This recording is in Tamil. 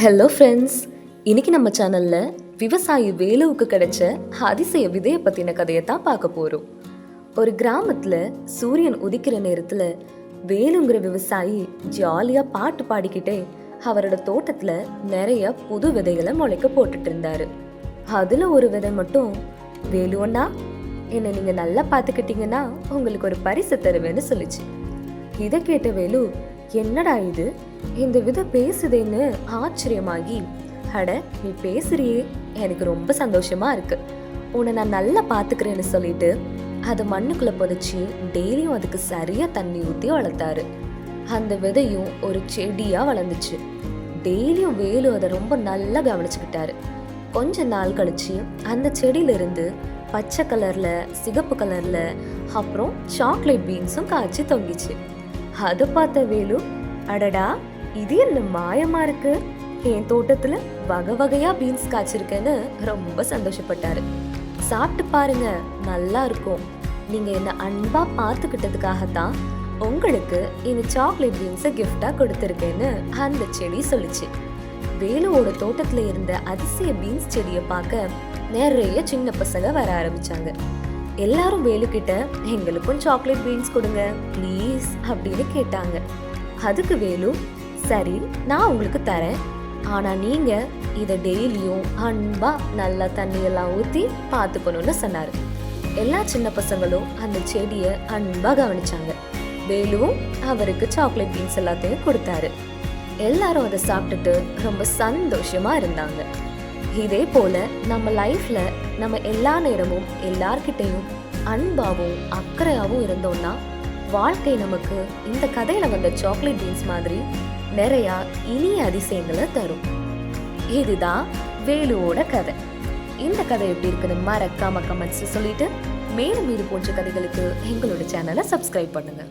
ஹலோ ஃப்ரெண்ட்ஸ் இன்னைக்கு நம்ம சேனல்ல விவசாயி வேலுவுக்கு கிடைச்ச அதிசய விதையை பத்தின கதையை தான் பார்க்க போறோம். ஒரு கிராமத்துல சூரியன் உதிக்கிற நேரத்துல வேலுங்கிற விவசாயி ஜாலியா பாட்டு பாடிக்கிட்டே அவரோட தோட்டத்துல நிறைய புது விதைகளை முளைக்க போட்டுட்டு இருந்தாரு. அதுல ஒரு விதை மட்டும் வேலுவண்ணா என்னை நீங்க நல்லா பார்த்துக்கிட்டீங்கன்னா உங்களுக்கு ஒரு பரிசு தருவேன்னு சொல்லிச்சு. இதை கேட்ட வேலு என்னடா இது? இந்த வித பேசுதேன்னு ஆச்சரியமாகி அட நீ பேசுறியே எனக்கு ரொம்ப சந்தோஷமா இருக்கு. உன்னை நான் நல்லா பார்த்துக்கிறேன்னு சொல்லிட்டு அதை மண்ணுக்குள்ள புதைச்சி டெய்லியும் அதுக்கு சரியா தண்ணி ஊத்தி வளர்த்தாரு. அந்த விதையும் ஒரு செடியா வளர்ந்துச்சு. டெய்லியும் வேலு அதை ரொம்ப நல்லா கவனிச்சுக்கிட்டாரு. கொஞ்ச நாள் கழிச்சு அந்த செடியிலிருந்து பச்சை கலர்ல சிகப்பு கலர்ல அப்புறம் சாக்லேட் பீன்ஸும் காய்ச்சி தொங்கிச்சு. அதை பார்த்த வேலு அடடா இது என்ன மாயமா இருக்கு? என் தோட்டத்துல வகை வகையா பீன்ஸ் காய்ச்சிருக்கேன்னு ரொம்ப சந்தோஷப்பட்டாரு. சாப்பிட்டு பாருங்க நல்லா இருக்கும். நீங்க என்ன அன்பா பார்த்துக்கிட்டதுக்காகத்தான் உங்களுக்கு இந்த சாக்லேட் பீன்ஸை கிஃப்டா கொடுத்துருக்கேன்னு அந்த செடி சொல்லுச்சு. வேலுவோட தோட்டத்துல இருந்த அதிசய பீன்ஸ் செடியை பார்க்க நிறைய சின்ன பசங்க வர ஆரம்பிச்சாங்க. எல்லாரும் வேலுக்கிட்ட எங்களுக்கும் சாக்லேட் பீன்ஸ் கொடுங்க ப்ளீஸ் அப்படின்னு கேட்டாங்க. அதுக்கு வேலு சரி நான் உங்களுக்கு தரேன். ஆனால் நீங்கள் இதை டெய்லியும் அன்பாக நல்லா தண்ணியெல்லாம் ஊற்றி பார்த்துக்கணும்னு சொன்னார். எல்லா சின்ன பசங்களும் அந்த செடியை அன்பாக கவனிச்சாங்க. வேலுவும் அவருக்கு சாக்லேட் பீன்ஸ் எல்லாத்தையும் கொடுத்தாரு. எல்லாரும் அதை சாப்பிட்டுட்டு ரொம்ப சந்தோஷமாக இருந்தாங்க. இதே போல நம்ம லைஃப்ல நம்ம எல்லா நேரமும் எல்லார்கிட்டையும் அன்பாவும் அக்கறையாகவும் இருந்தோம்னா வாழ்க்கை நமக்கு இந்த கதையில வந்த சாக்லேட் பீன்ஸ் மாதிரி நிறைய இனிய அதிசயங்களை தரும். இதுதான் வேலுவோட கதை. இந்த கதை எப்படி இருக்குன்னு மறக்காம கமெண்ட்ஸ் சொல்லிட்டு மேலும் இது போன்ற கதைகளுக்கு எங்களோட சேனலை சப்ஸ்கிரைப் பண்ணுங்க.